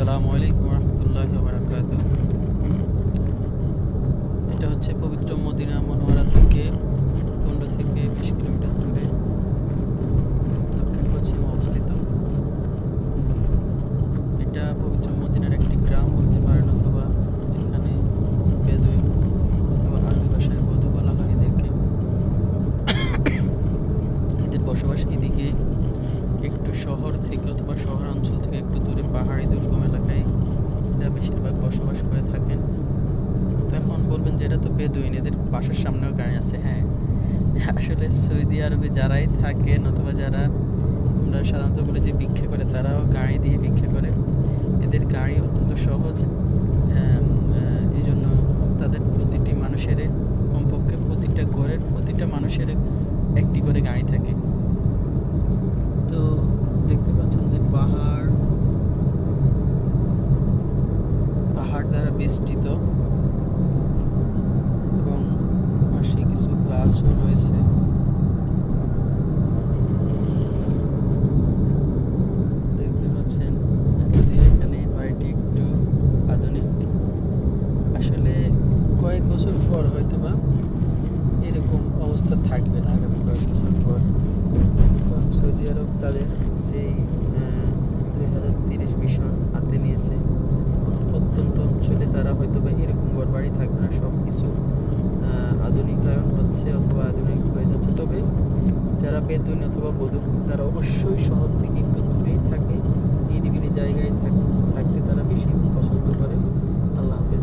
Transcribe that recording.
রহমতুল্লাহ এটা হচ্ছে পবিত্র মদিনা মনোয়ারা থেকে পনেরো থেকে বিশ কিলোমিটার দূরে দক্ষিণ পশ্চিমে অবস্থিত। এটা পবিত্র মদিনার একটি গ্রাম বলতে পারেন অথবা যেখানে অথবা আরবি ভাষায় বধু বলা হয় এদেরকে। এদের বসবাস এদিকে একটু শহর থেকে অথবা শহরাঞ্চল থেকে একটু দূরে পাহাড়ি দুর্গম বসবাস করে থাকেন। তো এখন বলবেন যে এটা তো বেদুইন, এদের বাসার সামনেও গাড়ি আছে হ্যাঁ। আসলে সৌদি আরবে যারাই থাকেন অথবা যারা আমরা সাধারণত বলে যে ভিক্ষা করে, তারাও গাড়ি দিয়ে ভিক্ষা করে। এদের গাড়ি অত্যন্ত সহজ এই জন্য তাদের প্রতিটি মানুষের কমপক্ষে প্রতিটা ঘরের প্রতিটা মানুষের একটি করে গাড়ি থাকে। তো দেখতে পাচ্ছেন যে পাহাড় পাহাড় দ্বারা বেষ্টিত। এবং পাশে কিছু গাছও রয়েছে। দেখতে পাচ্ছেন এখানে একটু আধুনিক। আসলে কয়েক বছর পর এরকম অবস্থা থাকবে না আগামী কয়েক বছর পর। সৌদি আরব তাদের যেই দুই হাজার তিরিশ মিশন হাতে নিয়েছে প্রত্যন্ত অঞ্চলে তারা হয়তো বা এরকম ঘর বাড়ি থাকবে না সব কিছু আধুনিকায়ন হচ্ছে অথবা আধুনিক হয়ে যাচ্ছে তবে বেদুইন অথবা বধূ তারা অবশ্যই শহর থেকে